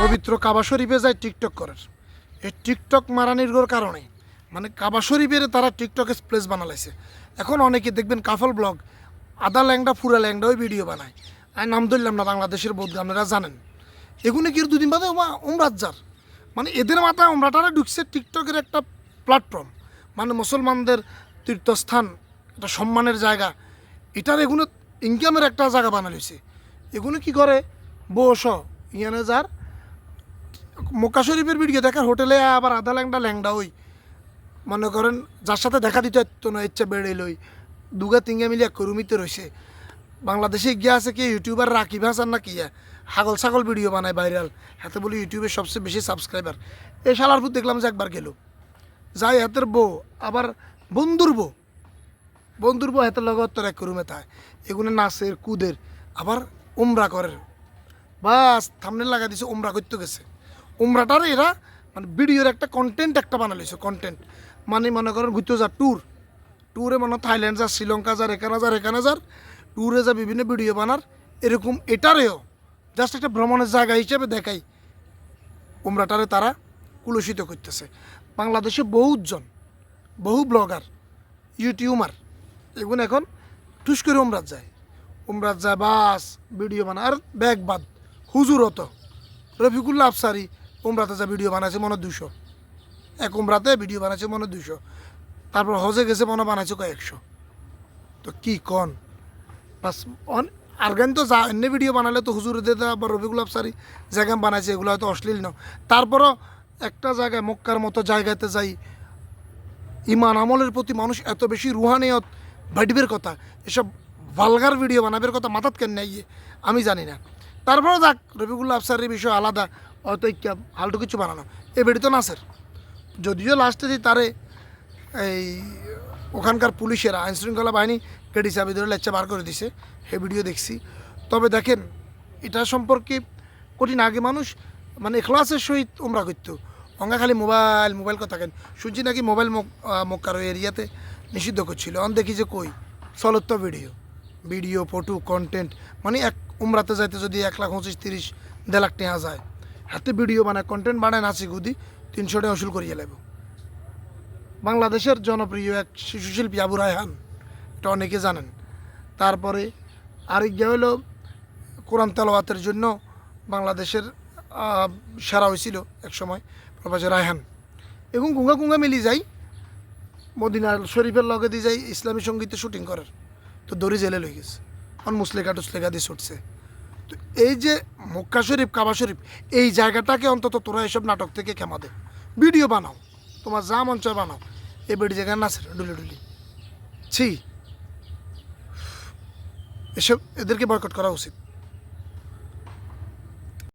পবিত্র কাবা শরীফে যায় টিকটক করার এই টিকটক মারানির কারণে মানে কাবা শরীফের তারা টিকটকে প্লেস বানালাইছে। এখন অনেকে দেখবেন কাফল ব্লগ, আদা ল্যাংডা ফুরা ল্যাংডা ওই ভিডিও বানায়। আর নাম ধরলাম না, বাংলাদেশের বোধ আপনারা জানেন। এগুলো কি দুদিন বাদে যার? মানে এদের মাথায় উমরাটারা ঢুকছে টিকটকের একটা প্ল্যাটফর্ম মানে মুসলমানদের তীর্থস্থান, একটা সম্মানের জায়গা। এটার এগুলো ইনকামের একটা জায়গা বানালিছে এগুলো কি করে? বস, ইয়ানে যার মক্কা শরীফের ভিডিও দেখার হোটেলে আবার আধা ল্যাংডা ল্যাংডা ওই। মনে করেন, যার সাথে দেখা দিতে তো না, ইচ্ছা বেড়ে লই দুগা তিঙ্গা মিলিয়া করুমিতে রয়েছে বাংলাদেশে গিয়ে আছে কি ইউটিউবার রাকিব হাসান না কিয়া হাগল ছাগল ভিডিও বানায় ভাইরাল হাতে বলি ইউটিউবে সবচেয়ে বেশি সাবস্ক্রাইবার এই শালারপুর দেখলাম যে একবার গেল। যাই হাতের বউ, আবার বন্ধুর বউ। বন্ধুর বউ হাতের লগত তোর এক রুমে থাকে এগুলো নাচের, কুদের, আবার উমরা করে বাস থামনে লাগা দিছে, উমরা করতে গেছে। উমরাটার এরা মানে ভিডিওর একটা কন্টেন্ট একটা বানালিছে কন্টেন্ট মানে মনে করেন ঘুরতে যা ট্যুর ট্যুরে মানে থাইল্যান্ড যা শ্রীলঙ্কা যার, এখানে যার এখানে যার ট্যুরে যা বিভিন্ন ভিডিও বানার, এরকম এটারেও। জাস্ট একটা ভ্রমণের জায়গা হিসেবে দেখাই। উমরাটারে তারা কুলুষিত করতেছে। বাংলাদেশে বহুজন বহু ব্লগার ইউটিউবার এগুলো এখন টুস করে উমরাত যায়। উমরাত যায় বাস ভিডিও বানায়। আর ব্যাগ বাদ হুজুরত রফিকুল্লা আফসারি উমরাতে যা ভিডিও বানাইছে মনে দুশো এক উমরাতে ভিডিও বানাইছে মনে দুশো তারপর হজে গেছে মনে বানাইছে কয়েকশো তো কি কন? বাস, অন, আরগান তো যা, এমনি ভিডিও বানালে তো হুজুর দে বা রফিকুল আফসারি জায়গা বানাইছে, এগুলো হয়তো অশ্লীল না। তারপরও একটা জায়গায়, মক্কার মতো জায়গাতে যাই, ইমান আমলের প্রতি মানুষ এত বেশি রুহানিয়ত ভাইডিবের কথা, এসব ভালগার ভিডিও বানাবের কথা মাথাত কেন নেই? আমি জানি না। তারপরে যাক রবিকুল্লা আফসারের বিষয় আলাদা, হয়তো ইকা হালটু কিছু বানানো এ বেড়ি তো নাসের। যদিও লাস্টে দিয়ে তারে এই ওখানকার পুলিশেরা আইন শৃঙ্খলা বাহিনী কেডি চাবি ধরে লেচ্চা বার করে দিছে, সে ভিডিও দেখছি। তবে দেখেন, এটা সম্পর্কে কঠিন আগে মানুষ মানে এখলাসের সহিত উমরা করতো। অঙ্গা খালি মোবাইল মোবাইল কথা কেন? শুনছি নাকি মোবাইল মক্কার ওই এরিয়াতে নিষিদ্ধ করছিল। অন দেখি যে কই? চলত্ব ভিডিও ভিডিও ফটো কন্টেন্ট মানে এক উমরাতে যাইতে যদি এক লাখ পঁচিশ, তিরিশ, দেড় লাখ টাকা যায়। হাতে ভিডিও বানায় কন্টেন্ট বানায় নাচি গুদি, তিনশো টাকা ওসুল করিয়ে লাগবে বাংলাদেশের জনপ্রিয় এক শিশু শিল্পী আবু রায়হান, এটা অনেকে জানেন। তারপরে আরেক গিয়ে হলো কোরআন তেলাওয়াতের জন্য বাংলাদেশের সেরা হয়েছিল এক সময় প্রফেসর রায়হান। এবং গুঙ্গা গুঙ্গা মিলি যাই মদিনা শরীফের লগে দিয়ে যাই, ইসলামী সঙ্গীতে শুটিং করার। তো দড়ি জেলে লই গেছে। অন মুসলেখা টুসলেখা দিয়ে ছুটছে। তো এই যে মক্কা শরীফ, কাবা শরীফ, এই জায়গাটাকে অন্তত তোরা এসব নাটক থেকে ক্ষমা দে। ভিডিও বানাও, তোমার যা মঞ্চ বানাও। এই বেড়ি জায়গায় নাচের ডুলি ডুলি। ছি। এসব এদেরকে বয়কট করা উচিত।